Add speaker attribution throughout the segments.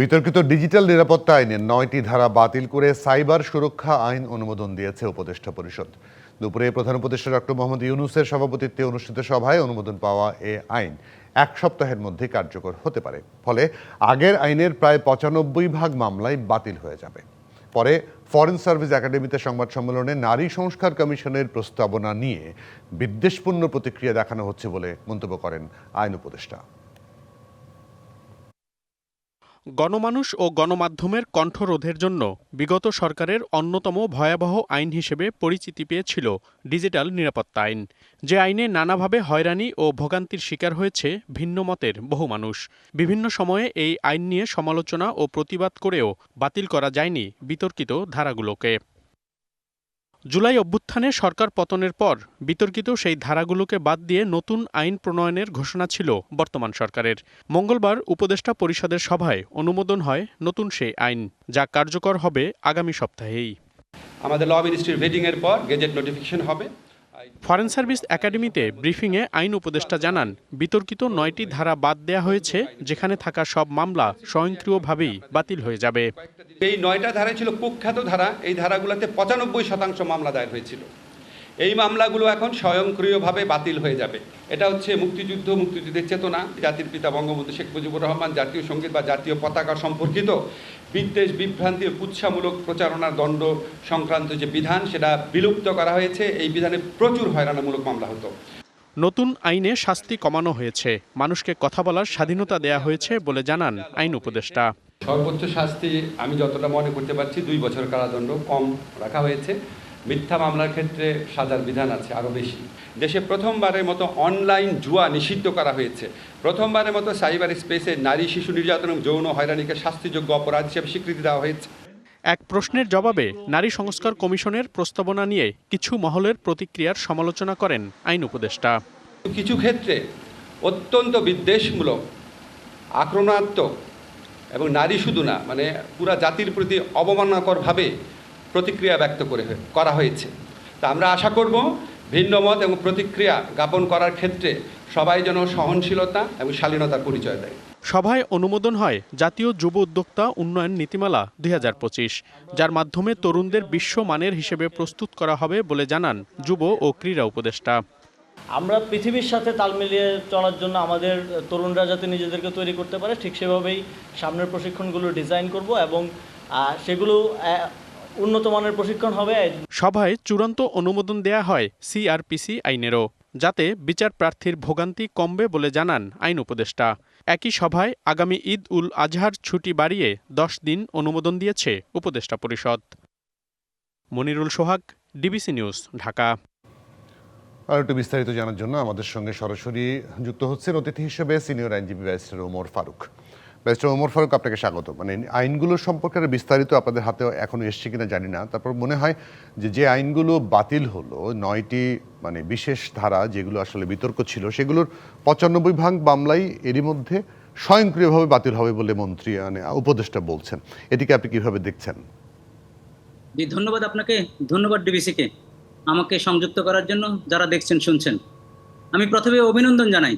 Speaker 1: বিতর্কিত ডিজিটাল নিরাপত্তা আইনের নয়টি ধারা বাতিল করে সাইবার সুরক্ষা আইন অনুমোদন দিয়েছে উপদেষ্টা পরিষদ। দুপুরে প্রধান উপদেষ্টা ডক্টর মোহাম্মদ ইউনুসের সভাপতিত্বে অনুষ্ঠিত সভায় অনুমোদন পাওয়া এ আইন এক সপ্তাহের মধ্যে কার্যকর হতে পারে। ফলে আগের আইনের প্রায় পঁচানব্বই ভাগ মামলায় বাতিল হয়ে যাবে। পরে ফরেন সার্ভিস একাডেমিতে সংবাদ সম্মেলনে নারী সংস্কার কমিশনের প্রস্তাবনা নিয়ে বিদ্বেষপূর্ণ প্রতিক্রিয়া দেখানো হচ্ছে বলে মন্তব্য করেন আইন উপদেষ্টা।
Speaker 2: গণমানুষ ও গণমাধ্যমের কণ্ঠরোধের জন্য বিগত সরকারের অন্যতম ভয়াবহ আইন হিসেবে পরিচিতি পেয়েছিল ডিজিটাল নিরাপত্তা আইন। যে আইনে নানাভাবে হয়রানি ও ভোগান্তির শিকার হয়েছে ভিন্ন মতের বহু মানুষ। বিভিন্ন সময়ে এই আইন নিয়ে সমালোচনা ও প্রতিবাদ করেও বাতিল করা যায়নি বিতর্কিত ধারাগুলোকে। জুলাই অভ্যুত্থানে সরকার পতনের পর বিতর্কিত সেই ধারাগুলোকে বাদ দিয়ে নতুন আইন প্রণয়নের ঘোষণা ছিল বর্তমান সরকারের। মঙ্গলবার উপদেষ্টা পরিষদের সভায় অনুমোদন হয় নতুন সেই আইন, যা কার্যকর হবে আগামী সপ্তাহেই।
Speaker 3: আমাদের ল মিনিস্ট্রির ভেটিংয়ের পর গেজেট নোটিফিকেশন হবে।
Speaker 2: ফরেন সার্ভিস একাডেমিতে ব্রিফিংয়ে আইন উপদেষ্টা জানান, বিতর্কিত নয়টি ধারা বাদ দেয়া হয়েছে, যেখানে থাকা সব মামলা স্বয়ংক্রিয়ভাবেই বাতিল হয়ে যাবে।
Speaker 3: এই নয়টা ধারা ছিল কুখ্যাত ধারা, এই ধারাগুলোতে পঁচানব্বই শতাংশ মামলা দায়ের হয়েছিল। এই মামলাগুলো এখন স্বয়ংক্রিয়ভাবে বাতিল হয়ে যাবে। এটা হচ্ছে মুক্তিযুদ্ধ মুক্তিযুদ্ধের চেতনা। জাতির পিতা বঙ্গবন্ধু শেখ মুজিবুর রহমান জাতীয় সংগীত বা জাতীয় পতাকা সম্পর্কিত বিদ্বেষ বিভ্রান্তি কুৎসামূলক প্রচারণার দণ্ড সংক্রান্ত যে বিধান সেটা বিলুপ্ত করা হয়েছে। এই বিধানে প্রচুর হয়রানামূলক মামলা হতো।
Speaker 2: নতুন আইনে শাস্তি কমানো হয়েছে। মানুষকে কথা বলার স্বাধীনতা দেয়া হয়েছে বলে জানান আইন উপদেষ্টা।
Speaker 3: সর্বোচ্চ শাস্তি আমি যতটা মনে করতে পারছি দুই বছর কারাদণ্ড কম রাখা হয়েছে। মিথ্যা মামলার ক্ষেত্রে সাজার বিধান আছে আরও বেশি। দেশে প্রথমবারের মতো অনলাইন জুয়া নিষিদ্ধ করা হয়েছে। প্রথমবারের মতো সাইবার স্পেসে নারী শিশু নির্যাতন এবং যৌন হয়রানিকে শাস্তিযোগ্য অপরাধ হিসেবে স্বীকৃতি দেওয়া হয়েছে।
Speaker 2: এক প্রশ্নের জবাবে নারী সংস্কার কমিশনের প্রস্তাবনা নিয়ে কিছু মহলের প্রতিক্রিয়ার সমালোচনা করেন আইন উপদেষ্টা।
Speaker 3: কিছু ক্ষেত্রে অত্যন্ত বিদ্বেষমূলক আক্রমণাত্মক এবং নারী শুধু না মানে পুরা জাতির প্রতি অবমাননাকরভাবে প্রতিক্রিয়া ব্যক্ত করে করা হয়েছে। তা আমরা আশা করব ভিন্ন মত এবং প্রতিক্রিয়া জ্ঞাপন করার ক্ষেত্রে সবাই যেন সহনশীলতা এবং শালীনতার পরিচয় দেয়।
Speaker 2: সভায় অনুমোদন হয় জাতীয় যুব উদ্যোক্তা উন্নয়ন নীতিমালা দু হাজার পঁচিশ যার মাধ্যমে তরুণদের বিশ্বমানের হিসেবে প্রস্তুত করা হবে বলে জানান যুব ও ক্রীড়া উপদেষ্টা।
Speaker 4: আমরা পৃথিবীর সাথে তাল মিলিয়ে চলার জন্য আমাদের তরুণরা যাতে নিজেদেরকে তৈরি করতে পারে ঠিক সেভাবেই সামনের প্রশিক্ষণগুলো ডিজাইন করব এবং সেগুলো উন্নত মানের প্রশিক্ষণ হবে।
Speaker 2: সভায় চূড়ান্ত অনুমোদন দেয়া হয় সিআরপিসি আইনেরও যাতে বিচার প্রার্থীর ভোগান্তি কমবে বলে জানান আইন উপদেষ্টা। একই সভায় আগামী ঈদ উল আজহার ছুটি বাড়িয়ে দশ দিন অনুমোদন দিয়েছে উপদেষ্টা পরিষদ। Monirul Sohag DBC news Dhaka.
Speaker 1: আর একটু বিস্তারিত জানার জন্য আমাদের সঙ্গে সরাসরি যুক্ত হচ্ছেন অতিথি হিসেবে সিনিয়র আইনজীবী ব্যারিস্টার ওমর ফারুক। ব্যারিস্টার ওমর ফারুক আপনাকে স্বাগত। মানে আইনগুলো সম্পর্কে বিস্তারিত আপনাদের হাতে এখনও এসছে কিনা জানি না। তারপর মনে হয় যে যে আইনগুলো বাতিল হলো, নয়টি মানে বিশেষ ধারা যেগুলো আসলে বিতর্ক ছিল, সেগুলোর পঁচানব্বই ভাগ মামলাই এরই মধ্যে স্বয়ংক্রিয়ভাবে বাতিল হবে বলে মন্ত্রী মানে উপদেষ্টা বলছেন। এটিকে আপনি কীভাবে দেখছেন?
Speaker 5: ধন্যবাদ আপনাকে। ধন্যবাদ ডিবিসিকে আমাকে সংযুক্ত করার জন্য। যারা দেখছেন, শুনছেন। আমি প্রথমে অভিনন্দন জানাই।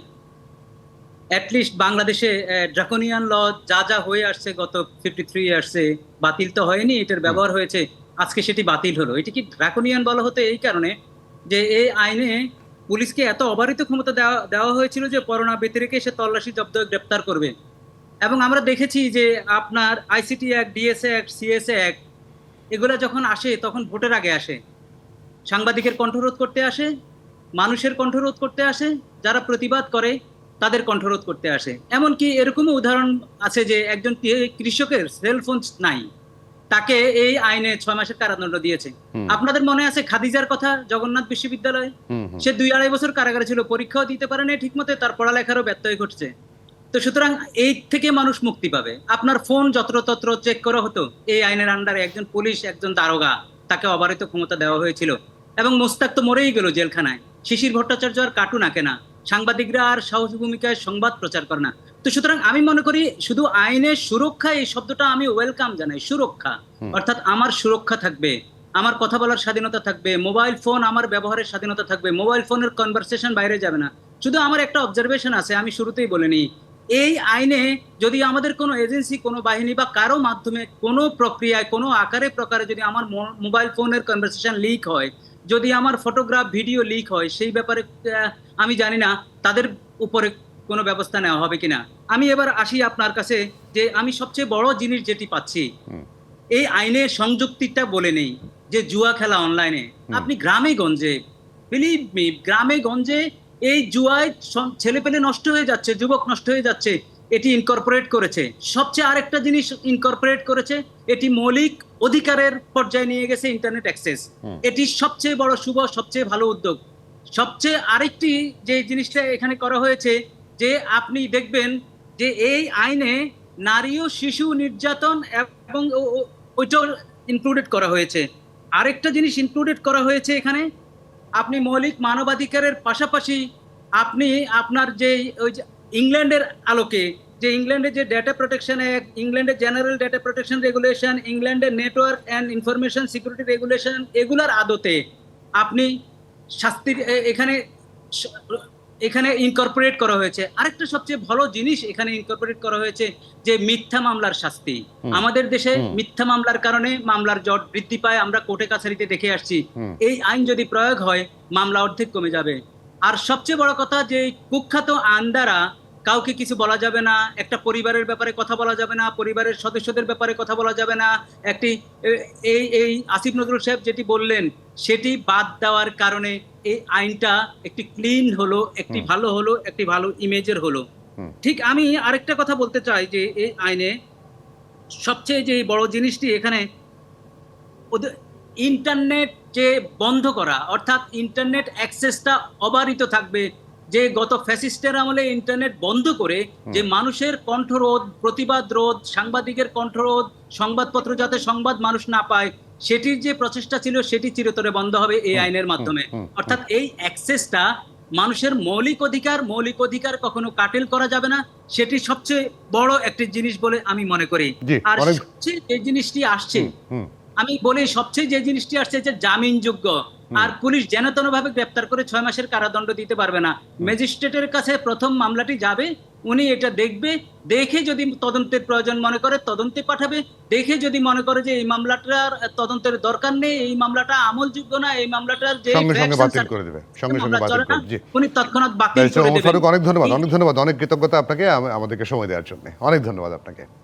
Speaker 5: অ্যাটলিস্ট বাংলাদেশে ড্রাকোনিয়ান ল যা যা হয়ে আসছে গত ফিফটি থ্রি ইয়ার্সে বাতিল তো হয়নি এটার ব্যবহার হয়েছে আজকে সেটি বাতিল হলো। এটি কি ড্রাকোনিয়ান বলা হতো এই কারণে যে এই আইনে পুলিশকে এত অবারিত ক্ষমতা দেওয়া দেওয়া হয়েছিল যে করোনা ব্যতিরেকে সে তল্লাশি জব্দ গ্রেপ্তার করবে। এবং আমরা দেখেছি যে আপনার ICT act DSA act CSA act এগুলো যখন আসে তখন ভোটের আগে আসে। সাংবাদিকের কণ্ঠরোধ করতে আসে মানুষের কণ্ঠরোধ করতে আসে যারা প্রতিবাদ করে তাদের কণ্ঠরোধ করতে আসে। এমনকি এরকমও উদাহরণ আছে যে একজন কৃষকের সেলফোন নাই। তাকে এই আইনে ছয় মাসের কারাদণ্ড দিয়েছে। আপনাদের মনে আছে খাদিজার কথা জগন্নাথ বিশ্ববিদ্যালয়ে? সে দুই আড়াই বছর কারাগারে ছিল পরীক্ষাও দিতে পারেনি ঠিক মতো তার পড়ালেখারও ব্যত্যয় ঘটছে। তো সুতরাং এই থেকে মানুষ মুক্তি পাবে। আপনার ফোন যত্রতত্র চেক করা হতো এই আইনের আন্ডারে একজন পুলিশ একজন দারোগা তাকে অবারিত ক্ষমতা দেওয়া হয়েছিল। এবং মোস্তাক তো মরেই গেল জেলখানায়। শিশির ভট্টাচার্য আর কার্টুন আঁকে না। সাংবাদিকরা আর সাহসী ভূমিকায় সংবাদ প্রচার করে না। তো সুতরাং আমি মনে করি শুধু আইনের সুরক্ষা এই শব্দটা আমি ওয়েলকাম জানাই সুরক্ষা। অর্থাৎ আমার সুরক্ষা থাকবে আমার কথা বলার স্বাধীনতা থাকবে মোবাইল ফোন আমার ব্যবহারের স্বাধীনতা থাকবে মোবাইল ফোনের কনভারসেশন বাইরে যাবে না। শুধু আমার একটা অবজারভেশন আছে আমি শুরুতেই বলিনি। এই আইনে যদি আমাদের কোনো এজেন্সি কোনো বাহিনী বা কারও মাধ্যমে কোনো প্রক্রিয়ায় কোনো আকারে প্রকারে যদি আমার মোবাইল ফোনের কনভারসেশন লিক হয় যদি আমার ফটোগ্রাফ ভিডিও লিক হয় সেই ব্যাপারে আমি জানি না তাদের উপরে কোনো ব্যবস্থা নেওয়া হবে কিনা। আমি এবার আসি আপনার কাছে যে আমি সবচেয়ে বড় জিনিস যেটি পাচ্ছি এই আইনের সংযুক্তিটা বলে নেই যে জুয়া খেলা অনলাইনে আপনি গ্রামে গঞ্জে বিলিভ মি গ্রামে গঞ্জে এই জুয়ায় ছেলে পেলে নষ্ট হয়ে যাচ্ছে যুবক নষ্ট হয়ে যাচ্ছে এটি ইনকর্পোরেট করেছে। সবচেয়ে আরেকটা জিনিস ইনকর্পোরেট করেছে এটি মৌলিক অধিকারের পর্যায়ে নিয়ে গেছে ইন্টারনেট অ্যাক্সেস এটি সবচেয়ে বড় শুভ সবচেয়ে ভালো উদ্যোগ। সবচেয়ে আরেকটি যে জিনিসটা এখানে করা হয়েছে যে আপনি দেখবেন যে এই আইনে নারী ও শিশু নির্যাতন এবং ও- ও- ওইটাও ইনক্লুডেড করা হয়েছে। আরেকটা জিনিস ইনক্লুডেড করা হয়েছে এখানে আপনি মৌলিক মানবাধিকারের পাশাপাশি আপনি আপনার যে ওই ইংল্যান্ডের আলোকে যে ইংল্যান্ডের যে ডেটা প্রোটেকশন অ্যাক্ট ইংল্যান্ডের জেনারেল ডেটা প্রোটেকশন রেগুলেশন ইংল্যান্ডের network and information security regulation এগুলার আদতে আপনি শাস্তির এখানে এখানে ইনকর্পোরেট করা হয়েছে। আরেকটা সবচেয়ে ভালো জিনিস এখানে ইনকর্পোরেট করা হয়েছে যে মিথ্যা মামলার শাস্তি। আমাদের দেশে মিথ্যা মামলার কারণে মামলার জট বৃদ্ধি পায় আমরা কোর্টে কাছারিতে দেখে আসছি। এই আইন যদি প্রয়োগ হয় মামলা অর্ধেক কমে যাবে। আর সবচেয়ে বড় কথা যে কুখ্যাত আইন দ্বারা কাউকে কিছু বলা যাবে না একটা পরিবারের ব্যাপারে কথা বলা যাবে না পরিবারের সদস্যদের ব্যাপারে কথা বলা যাবে না। একটি এই এই আসিফ নজরুল সাহেব যেটি বললেন সেটি বাদ দেওয়ার কারণে এই আইনটা একটি ক্লিন হলো একটি ভালো হলো একটি ভালো ইমেজের হলো। ঠিক আমি আরেকটা কথা বলতে চাই যে এই আইনে সবচেয়ে যে বড় জিনিসটি এখানে ওদের ইন্টারনেট যে বন্ধ করা অর্থাৎ ইন্টারনেট অ্যাক্সেসটা অবারিত থাকবে যে গত ফ্যাসিস্টের আমলে ইন্টারনেট বন্ধ করে যে মানুষের কণ্ঠরোধ প্রতিবাদ রোধ সাংবাদিকের কণ্ঠরোধ সংবাদপত্র যাতে সংবাদ মানুষ না পায় সেটির যে প্রচেষ্টা ছিল সেটি চিরতরে বন্ধ হবে এই আইনের মাধ্যমে। অর্থাৎ এই অ্যাক্সেসটা মানুষের মৌলিক অধিকার মৌলিক অধিকার কখনো কাটেল করা যাবে না সেটি সবচেয়ে বড় একটি জিনিস বলে আমি মনে করি। আর সবচেয়ে যে জিনিসটি আসছে আমি বলি সবচেয়ে যে জিনিসটি আসছে যে জামিনযোগ্য। আর পুলিশ যেন ভাবে গ্রেপ্তার করে ছয় মাসের কারাদণ্ড দিতে পারবে না। ম্যাজিস্ট্রেটের কাছে প্রথম মামলাটি যাবে উনি এটা দেখবে দেখে যদি তদন্তের প্রয়োজন মনে করে তদন্তে পাঠাবে দেখে যদি মনে করে যে এই মামলাটার তদন্তের দরকার নেই এই মামলাটা আমলযোগ্য না এই মামলাটার যে
Speaker 1: সঙ্গে সঙ্গে বাতিল করে দেবে সঙ্গে সঙ্গে বাতিল করে জি।
Speaker 5: উনি তৎক্ষণাৎ বাতিল করে দেবেন।
Speaker 1: অনেক ধন্যবাদ অনেক ধন্যবাদ অনেক কৃতজ্ঞতা আপনাকে আমাদেরকে সময় দেওয়ার জন্য। অনেক ধন্যবাদ আপনাকে।